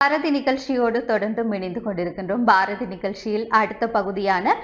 பாரதி நிகழ்ச்சியோடு தொடர்ந்து இணைந்து கொண்டிருக்கின்றோம். பாரதி நிகழ்ச்சியில் அடுத்த பகுதியான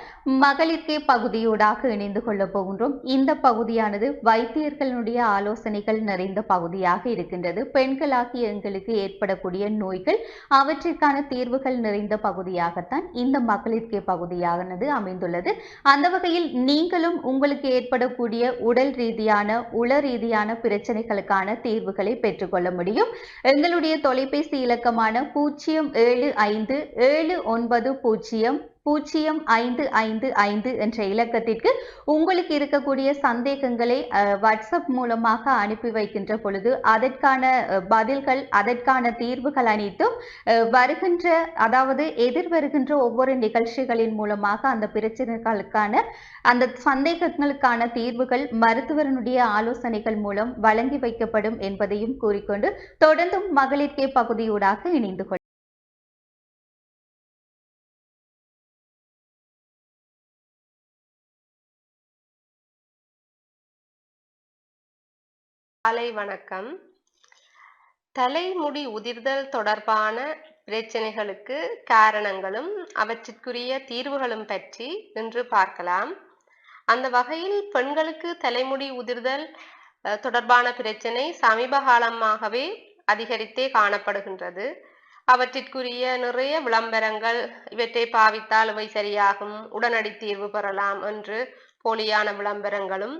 மகளிர்கே பகுதியோடாக இணைந்து கொள்ளப் போகின்றோம். இந்த பகுதியானது வைத்தியர்களுடைய ஆலோசனைகள் நிறைந்த பகுதியாக இருக்கின்றது. பெண்களாகிய எங்களுக்கு ஏற்படக்கூடிய நோய்கள் அவற்றிற்கான தீர்வுகள் நிறைந்த பகுதியாகத்தான் இந்த மகளிர்கே பகுதியானது அமைந்துள்ளது. அந்த வகையில் நீங்களும் உங்களுக்கு ஏற்படக்கூடிய உடல் ரீதியான உள ரீதியான பிரச்சனைகளுக்கான தீர்வுகளை பெற்றுக்கொள்ள முடியும். எங்களுடைய தொலைபேசி இலக்கமான பூஜ்ஜியம் ஏழு ஐந்து ஏழு ஒன்பது பூஜ்ஜியம் பூஜ்ஜியம் ஐந்து ஐந்து ஐந்து என்ற இலக்கத்திற்கு உங்களுக்கு இருக்கக்கூடிய சந்தேகங்களை வாட்ஸ்அப் மூலமாக அனுப்பி வைக்கின்ற பொழுது அதற்கான பதில்கள் அதற்கான தீர்வுகள் அனைத்தும் வருகின்ற அதாவது எதிர்வருகின்ற ஒவ்வொரு நிகழ்ச்சிகளின் மூலமாக அந்த பிரச்சனைகளுக்கான அந்த சந்தேகங்களுக்கான தீர்வுகள் மருத்துவரனுடைய ஆலோசனைகள் மூலம் வழங்கி வைக்கப்படும் என்பதையும் கூறிக்கொண்டு தொடர்ந்தும் மகளிர்கே பகுதியூடாக இணைந்து கொள் காலை வணக்கம். தலைமுடி உதிர்தல் தொடர்பான பிரச்சனைகளுக்கு காரணங்களும் அவற்றிற்குரிய தீர்வுகளும் பற்றி இன்று பார்க்கலாம். அந்த வகையில் பெண்களுக்கு தலைமுடி உதிர்தல் தொடர்பான பிரச்சனை சமீப காலமாகவே அதிகரித்தே காணப்படுகின்றது. அவற்றிற்குரிய நிறைய விளம்பரங்கள் இவற்றை பாவித்தால் இவை சரியாகும் உடனடி தீர்வு பெறலாம் என்று போலியான விளம்பரங்களும்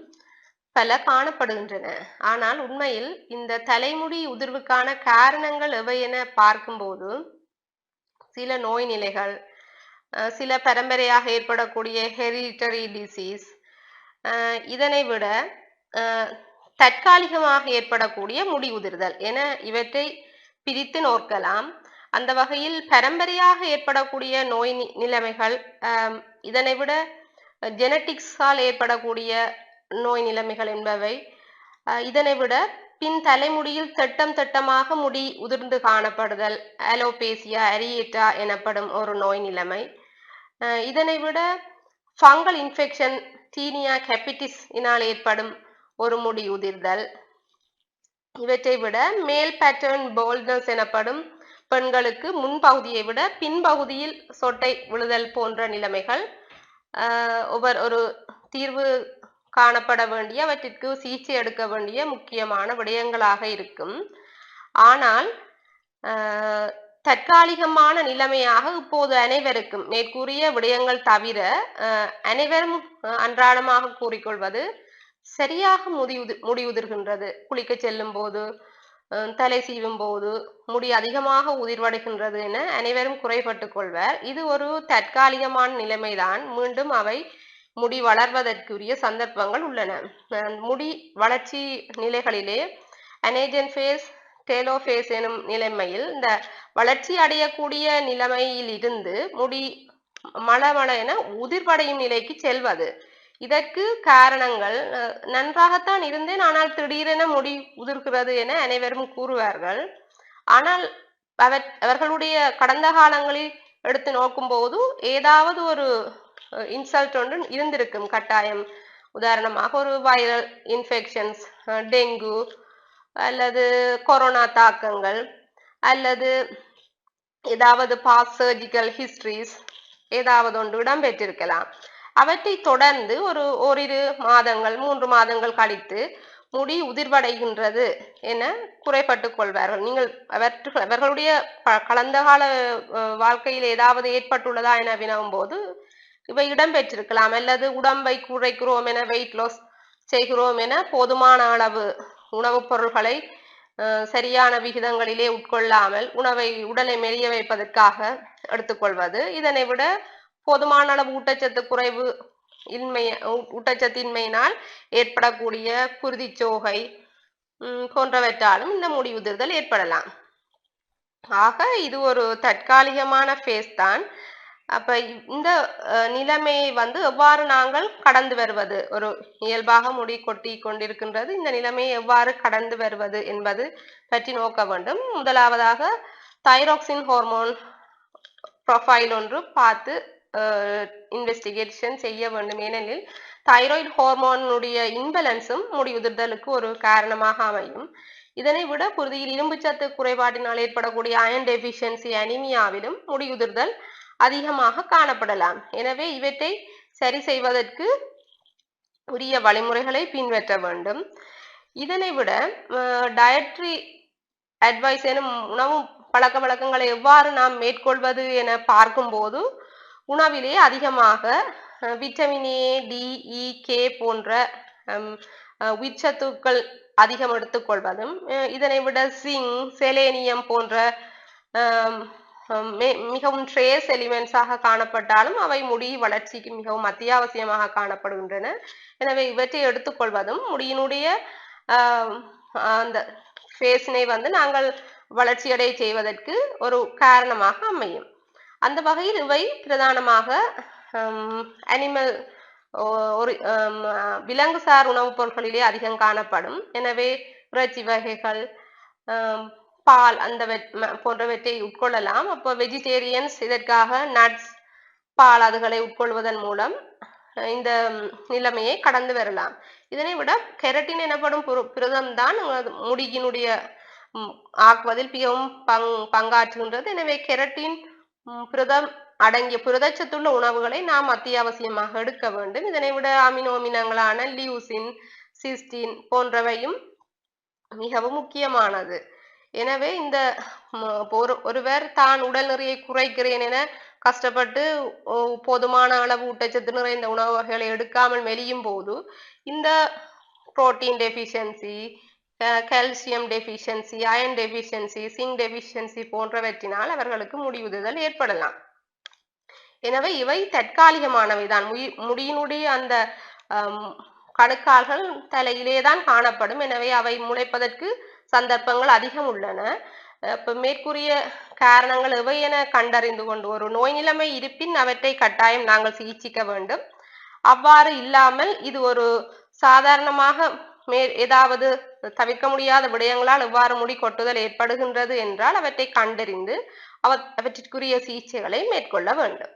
பல காணப்படுகின்றன. ஆனால் உண்மையில் இந்த தலைமுடி உதிர்வுக்கான காரணங்கள் எவை என பார்க்கும்போது சில நோய் நிலைகள் சில பரம்பரையாக ஏற்படக்கூடிய ஹெரிட்டரி டிசீஸ் இதனை விட தற்காலிகமாக ஏற்படக்கூடிய முடி உதிர்தல் என இவற்றை பிரித்து நோக்கலாம். அந்த வகையில் பரம்பரையாக ஏற்படக்கூடிய நோய் நி- நிலைமைகள் இதனை விட ஜெனட்டிக்ஸால் ஏற்படக்கூடிய நோய் நிலைமைகள் என்பவை இதனை விட பின் தலைமுடியில் திட்டம் திட்டமாக முடி உதிர்ந்து காணப்படுதல் அலோபேசியா அரியேட்டா எனப்படும் ஒரு நோய் நிலைமை. இதனை விட ஃபங்கல் இன்ஃபெக்ஷன் டீனியா ஹெப்பிட்டிஸ் இனால் ஏற்படும் ஒரு முடி உதிர்தல். இவற்றை விட மேல் பேட்டர்ன் போல்ட்னஸ் எனப்படும் பெண்களுக்கு முன்பகுதியை விட பின்பகுதியில் சொட்டை விழுதல் போன்ற நிலைமைகள் ஒவ்வொரு ஒரு தீர்வு காணப்பட வேண்டிய அவற்றிற்கு சிகிச்சை எடுக்க வேண்டிய முக்கியமான விடயங்களாக இருக்கும். ஆனால் தற்காலிகமான நிலைமையாக இப்போது அனைவருக்கும் மேற்கூறிய விடயங்கள் தவிர அனைவரும் அன்றாடமாக கூறிக்கொள்வது சரியாக முடி முடிவுதிர்கின்றது முடி உதிர்கின்றது குளிக்க செல்லும் போது தலை சீவும் போது முடி அதிகமாக உதிர்வடைகின்றது என அனைவரும் குறைபட்டு கொள்வர். இது ஒரு தற்காலிகமான நிலைமைதான். மீண்டும் அவை முடி வளர்வதற்குரிய சந்தர்ப்பங்கள் உள்ளன. முடி வளர்ச்சி நிலைகளிலே அனேஜன் ஃபேஸ் டேலோஃபேஸ் எனும் நிலைமையில் இந்த வளர்ச்சி அடையக்கூடிய நிலைமையில் இருந்து முடி மளமள என உதிர்வடையும் நிலைக்கு செல்வது. இதற்கு காரணங்கள் நன்றாகத்தான் இருந்தேன் ஆனால் திடீரென முடி உதிர்கிறது என அனைவரும் கூறுவார்கள். ஆனால் அவர் அவர்களுடைய கடந்த காலங்களில் எடுத்து நோக்கும்போது ஏதாவது ஒரு இன்சல்ட் ஒன்று இருந்திருக்கும். கட்டாயம். உதாரணமாக ஒரு வைரல் இன்ஃபெக்ஷன்ஸ் டெங்கு அல்லது கொரோனா தாக்கங்கள் அல்லது ஏதாவது பாஸ் சர்ஜிக்கல் ஹிஸ்ட்ரிஸ் ஏதாவது ஒன்று இடம்பெற்றிருக்கலாம். அவற்றை தொடர்ந்து ஒரு ஓரிரு மாதங்கள் மூன்று மாதங்கள் கழித்து முடி உதிர்வடைகின்றது என குறைபட்டு கொள்வார்கள். நீங்கள் அவற்று அவர்களுடைய ப- கால வாழ்க்கையில் ஏதாவது ஏற்பட்டுள்ளதா என வினவும் போது இவை இடம்பெற்றிருக்கலாம். அல்லது உடம்பை குறைக்கிறோம் என வெயிட் லாஸ் செய்கிறோம் என போதுமான அளவு உணவுப் பொருள்களை சரியான விகிதங்களிலே உட்கொள்ளாமல் உணவை உடலை மெலிய வைப்பதற்காக எடுத்துக்கொள்வது. இதனை விட போதுமான அளவு ஊட்டச்சத்து குறைவு இன்மை ஊட்டச்சத்தின்மையினால் ஏற்படக்கூடிய குருதிச்சோகை போன்றவற்றாலும் இந்த முடி உதிர்தல் ஏற்படலாம். ஆக இது ஒரு தற்காலிகமான ஃபேஸ் தான். அப்ப இந்த நிலைமையை வந்து எவ்வாறு நாங்கள் கடந்து வருவது? ஒரு இயல்பாக முடி கொட்டி கொண்டிருக்கின்றது. இந்த நிலைமையை எவ்வாறு கடந்து வருவது என்பது பற்றி நோக்க வேண்டும். முதலாவதாக தைராக்சின் ஹார்மோன் ப்ரொஃபைல் ஒன்று பார்த்து இன்வெஸ்டிகேஷன் செய்ய வேண்டும். ஏனெனில் தைராய்டு ஹார்மோனுடைய இன்பலன்ஸும் முடி உதிர்தலுக்கு ஒரு காரணமாக அமையும். இதனை விட குருதியில் இரும்புச்சத்து குறைபாட்டினால் ஏற்படக்கூடிய அயன் டெபிஷியன்சி அனிமியாவிலும் முடியுதிர்தல் அதிகமாக காணப்படலாம். எனவே இவற்றை சரி செய்வதற்கு உரிய வழிமுறைகளை பின்பற்ற வேண்டும். இதனை விட டயட்ரி அட்வைஸ் எனும் உணவு பழக்க வழக்கங்களை எவ்வாறு நாம் மேற்கொள்வது என பார்க்கும்போது உணவிலே அதிகமாக விட்டமின் ஏ டி கே போன்ற உச்சத்துக்கள் அதிகம் எடுத்துக்கொள்வதும் இதனை விட சிங் செலேனியம் போன்ற மிகவும் ட்ரேஸ் எலிமெண்ட்ஸாக காணப்பட்டாலும் அவை முடி வளர்ச்சிக்கு மிகவும் அத்தியாவசியமாக காணப்படுகின்றன. எனவே இவற்றை எடுத்துக்கொள்வதும் முடியினுடைய அந்த ஃபேஸினை வந்து நாங்கள் வளர்ச்சியடை செய்வதற்கு ஒரு காரணமாக அமையும். அந்த வகையில் இவை பிரதானமாக அனிமல் ஒரு விலங்குசார் உணவுப் பொருட்களிலே அதிகம் காணப்படும். எனவே இறைச்சி வகைகள் பால் அந்த போன்றவற்றை உட்கொள்ளலாம். அப்போ வெஜிடேரியன்ஸ் இதற்காக நட்ஸ் பால் அதுகளை உட்கொள்வதன் மூலம் இந்த நிலைமையை கடந்து வரலாம். இதனை விட கெரட்டின் எனப்படும் புரதம் தான் முடியினுடைய ஆக்குவதில் மிகவும் பங் பங்காற்றுகின்றது. எனவே கெரட்டின் புரதம் அடங்கிய புரதச்சத்துள்ள உணவுகளை நாம் அத்தியாவசியமாக எடுக்க வேண்டும். இதனை விட அமினோமினங்களான லியூசின் சிஸ்டின் போன்றவையும் மிகவும் முக்கியமானது. எனவே இந்த ஒரு ஒருவர் தான் உடல் நிறையை குறைக்கிறேன் என கஷ்டப்பட்டு போதுமான அளவு ஊட்டச்சத்து நிறைந்த உணவு வகைகளை எடுக்காமல் மெலியும் போது இந்த protein deficiency calcium deficiency iron deficiency zinc deficiency போன்றவற்றினால் அவர்களுக்கு முடிவுதல் ஏற்படலாம். எனவே இவை தற்காலிகமானவை தான். முடியினுடைய அந்த கணுக்கால்கள் தலையிலே தான் காணப்படும். எனவே அவை முளைப்பதற்கு சந்தர்ப்பங்கள் அதிகம் உள்ளன. இப்போ மேற்கூறிய காரணங்கள் எவை என கண்டறிந்து கொண்டு ஒரு நோய் நிலைமை இருப்பின் அவற்றை கட்டாயம் நாங்கள் சிகிச்சிக்க வேண்டும். அவ்வாறு இல்லாமல் இது ஒரு சாதாரணமாக மே ஏதாவது தவிர்க்க முடியாத விடயங்களால் எவ்வாறு முடி கொட்டுதல் ஏற்படுகின்றது என்றால் அவற்றை கண்டறிந்து அவ அவற்றிற்குரிய சிகிச்சைகளை மேற்கொள்ள வேண்டும்.